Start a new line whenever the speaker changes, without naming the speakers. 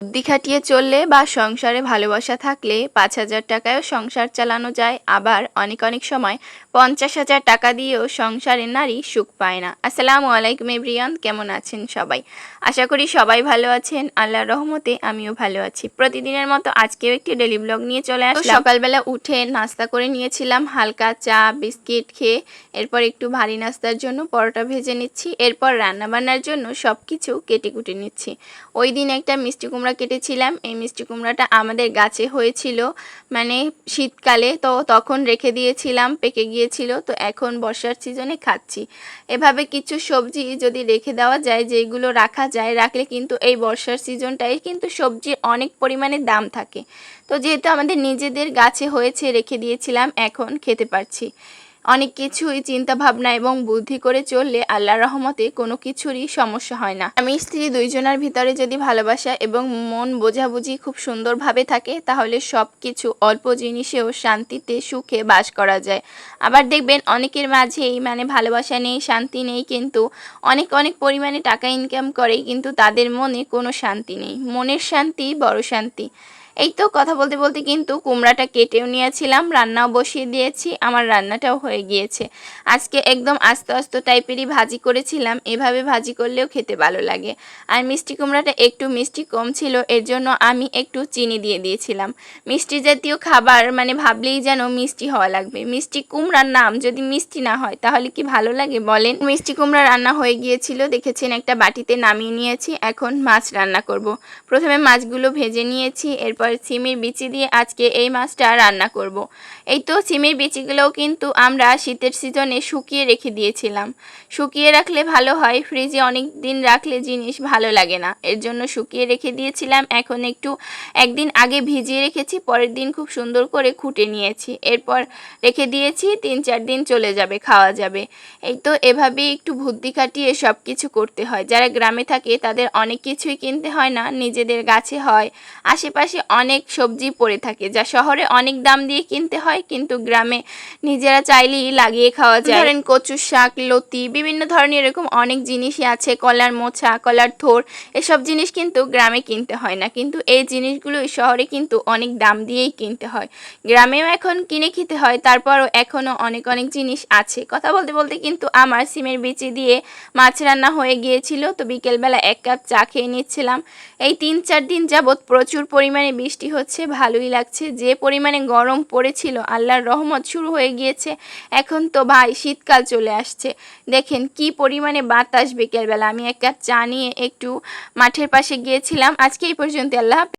বুদ্ধি খাটিয়ে চললে বা সংসারে ভালোবাসা থাকলে পাঁচ হাজার টাকায়ও সংসার চালানো যায়। আবার অনেক অনেক সময় পঞ্চাশ হাজার টাকা দিয়েও সংসারের নারী সুখ পায় না। আসসালামু আলাইকুম এভরিয়ান কেমন আছেন সবাই? আশা করি সবাই ভালো আছেন। আল্লাহর রহমতে আমিও ভালো আছি। প্রতিদিনের মতো আজকেও একটি ডেলি ব্লগ নিয়ে চলে আসলাম। সকালবেলা উঠে নাস্তা করে নিয়েছিলাম। হালকা চা বিস্কিট খেয়ে এরপর একটু ভারী নাস্তার জন্য পরোটা ভেজে নিচ্ছি। এরপর রান্নাবান্নার জন্য সব কিছু কেটে কুটে নিচ্ছি। ওই দিন একটা মিষ্টি কুমড়া কেটেছিলাম, এই মিষ্টি কুমড়াটা আমাদের গাছে হয়েছিল। মানে শীতকালে তো তখন রেখে দিয়েছিলাম, পেকে গিয়েছিল, তো এখন বর্ষার সিজনে খাচ্ছি। এভাবে কিছু সবজি যদি রেখে দেওয়া যায়, যেগুলো রাখা যায়, রাখলে কিন্তু এই বর্ষার সিজনটায় কিন্তু সবজির অনেক পরিমাণে দাম থাকে। তো যেহেতু আমাদের নিজেদের গাছে হয়েছে, রেখে দিয়েছিলাম, এখন খেতে পারছি। অনেক কিছুই চিন্তা ভাবনা এবং বুদ্ধি করে চললে আল্লাহ রহমতে কোনো কিছুরই সমস্যা হয় না। আমি স্ত্রী দুইজনের ভিতরে যদি ভালোবাসা এবং মন বোঝাবুঝি খুব সুন্দরভাবে থাকে, তাহলে সব কিছু অল্প জিনিসেও শান্তিতে সুখে বাস করা যায়। আবার দেখবেন অনেকের মাঝেই মানে ভালোবাসা নেই, শান্তি নেই, কিন্তু অনেক অনেক পরিমাণে টাকা ইনকাম করে, কিন্তু তাদের মনে কোনো শান্তি নেই। মনের শান্তি বড় শান্তি। এই তো কথা বলতে বলতে কিন্তু কুমড়াটা কেটেও নিয়েছিলাম, রান্নাও বসিয়ে দিয়েছি, আমার রান্নাটাও হয়ে গিয়েছে। আজকে একদম আস্তে আস্তে টাইপেরই ভাজি করেছিলাম, এভাবে ভাজি করলেও খেতে ভালো লাগে। আর মিষ্টি কুমড়াটা একটু মিষ্টি কম ছিল, এর জন্য আমি একটু চিনি দিয়ে দিয়েছিলাম। মিষ্টি জাতীয় খাবার মানে ভাবলেই যেন মিষ্টি হওয়া লাগবে। মিষ্টি কুমড়ার নাম যদি মিষ্টি না হয়, তাহলে কি ভালো লাগে বলেন? মিষ্টি কুমড়া রান্না হয়ে গিয়েছিল, দেখেছেন একটা বাটিতে নামিয়ে নিয়েছি, এখন মাছ রান্না করব। প্রথমে মাছগুলো ভেজে নিয়েছি, এরপর সিমের বিচি দিয়ে আজকে এই মাছটা রান্না করব। এই তো সিমের বিচিগুলোও কিন্তু আমরা শীতের সিজনে শুকিয়ে রেখে দিয়েছিলাম। শুকিয়ে রাখলে ভালো হয়, ফ্রিজে অনেক দিন রাখলে জিনিস ভালো লাগে না। এর জন্য শুকিয়ে রেখে দিয়েছিলাম, এখন একটু একদিন আগে ভিজিয়ে রেখেছি, পরের দিন খুব সুন্দর করে খুঁটে নিয়েছি। এরপর রেখে দিয়েছি, তিন চার দিন চলে যাবে, খাওয়া যাবে। এই তো এভাবেই একটু বুদ্ধি খাটিয়ে সব কিছু করতে হয়। যারা গ্রামে থাকে তাদের অনেক কিছুই কিনতে হয় না, নিজেদের গাছে হয়, আশেপাশে অনেক সবজি পড়ে থাকে, যা শহরে অনেক দাম দিয়ে কিনতে হয়, কিন্তু গ্রামে নিজেরা চাইলেই লাগিয়ে খাওয়া যায়। ধরেন কচু শাক, লতি, বিভিন্ন ধরনের এরকম অনেক জিনিসই আছে, কলার মোছা, কলার থোর, এসব জিনিস কিন্তু গ্রামে কিনতে হয় না। কিন্তু এই জিনিসগুলো শহরে কিন্তু অনেক দাম দিয়েই কিনতে হয়। গ্রামেও এখন কিনে খেতে হয়, তারপরও এখনও অনেক অনেক জিনিস আছে। কথা বলতে বলতে কিন্তু আমার সিমের বিচি দিয়ে মাছ রান্না হয়ে গিয়েছিল, তো বিকেলবেলা এক কাপ চা খেয়ে নিচ্ছিলাম। এই তিন চার দিন যাবৎ প্রচুর পরিমাণে বৃষ্টি হচ্ছে, ভালোই লাগছে। যে পরিমাণে গরম পড়েছিল, আল্লাহর রহমত শুরু হয়ে গিয়েছে। এখন তো ভাই শীতকাল চলে আসছে। দেখেন কি পরিমাণে বাতাস বিকেলবেলা। আমি এক কাপ চা নিয়ে একটু মাঠের পাশে গিয়েছিলাম। আজকে এই পর্যন্ত আল্লাহ।